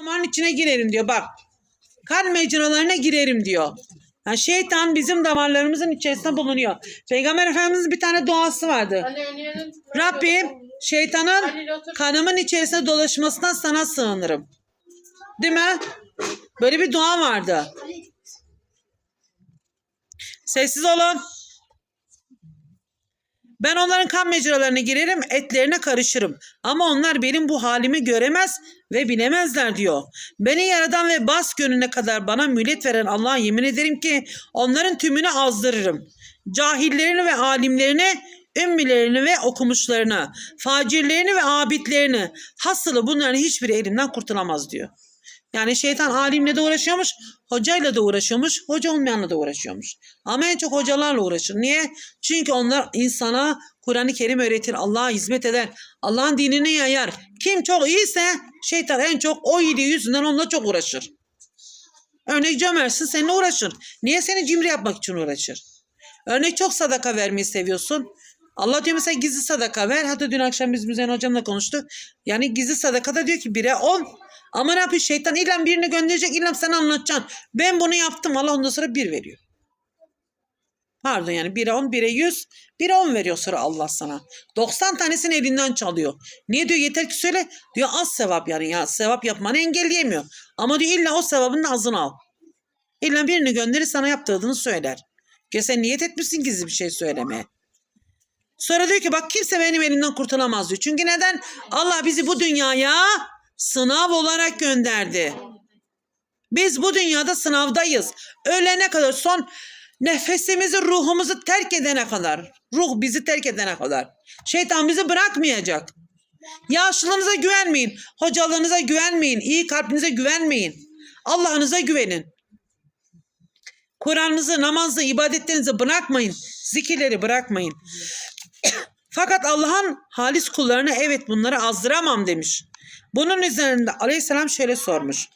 damarın içine girerim diyor bak. Kan mecralarına girerim diyor. Yani şeytan bizim damarlarımızın içerisinde bulunuyor. Peygamber Efendimizin bir tane duası vardı. Rabbim şeytanın kanımın içerisinde dolaşmasından sana sığınırım. Değil mi? Böyle bir dua vardı. Sessiz olun. Ben onların kan mecralarına girerim, etlerine karışırım. Ama onlar benim bu halimi göremez ve bilemezler diyor. Beni yaradan ve bas gönüne kadar bana mühlet veren Allah'a yemin ederim ki onların tümünü azdırırım. Cahillerini ve alimlerini, ümmilerini ve okumuşlarını, facirlerini ve abidlerini, hasılı bunların hiçbiri elimden kurtulamaz diyor. Yani şeytan alimle de uğraşıyormuş, hocayla da uğraşıyormuş, hoca olmayanla da uğraşıyormuş. Ama en çok hocalarla uğraşır. Niye? Çünkü onlar insana Kur'an-ı Kerim öğretir, Allah'a hizmet eder, Allah'ın dinini yayar. Kim çok iyiyse şeytan en çok o iyiliği yüzünden onunla çok uğraşır. Örnek cömertsin seninle uğraşır. Niye seni cimri yapmak için uğraşır? Örnek çok sadaka vermeyi seviyorsun. Allah diyor mesela gizli sadaka ver. Hatta dün akşam biz Müzeyyen hocamla konuştuk. Yani gizli sadakada diyor ki bire on. Ama ne yapıyor şeytan? İlla birini gönderecek, illa sana anlatacaksın. Ben bunu yaptım. Allah ondan sonra bir veriyor. Pardon yani bire on, bire yüz, bire on veriyor sonra Allah sana. 90 tanesini elinden çalıyor. Niye diyor yeter ki söyle. Diyor az sevap yani ya sevap yapmanı engelleyemiyor. Ama diyor illa o sevabın da azını al. İlla birini gönderir sana yaptırdığını söyler. Ki sen niyet etmişsin gizli bir şey söylemeye. Sonra diyor ki bak kimse benim elimden kurtulamaz diyor. Çünkü neden? Allah bizi bu dünyaya sınav olarak gönderdi. Biz bu dünyada sınavdayız. Ölene kadar son nefesimizi ruhumuzu terk edene kadar. Ruh bizi terk edene kadar. Şeytan bizi bırakmayacak. Yaşlılığınıza güvenmeyin. Hocalığınıza güvenmeyin. iyi kalbinize güvenmeyin. Allah'ınıza güvenin. Kur'an'ınızı, namazı, ibadetlerinizi bırakmayın. Zikirleri bırakmayın. Fakat Allah'ın halis kullarına evet bunları azdıramam demiş. Bunun üzerinde aleyhisselam şöyle sormuş.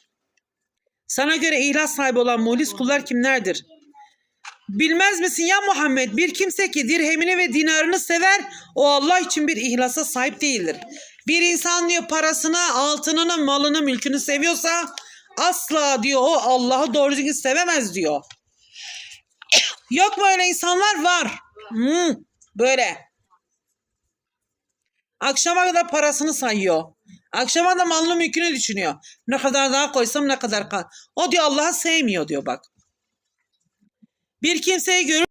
Sana göre ihlas sahibi olan muhlis kullar kimlerdir? Bilmez misin ya Muhammed bir kimse ki dirhemini ve dinarını sever o Allah için bir ihlasa sahip değildir. Bir insan diyor parasını, altınını, malını, mülkünü seviyorsa asla diyor o Allah'ı doğru düzgün sevemez diyor. Yok mu öyle insanlar? Var. Hmm, böyle. Akşama kadar parasını sayıyor. Akşama da malını mülkünü düşünüyor. Ne kadar daha koysam ne kadar kal. O diyor Allah'ı sevmiyor diyor bak. Bir kimseyi görür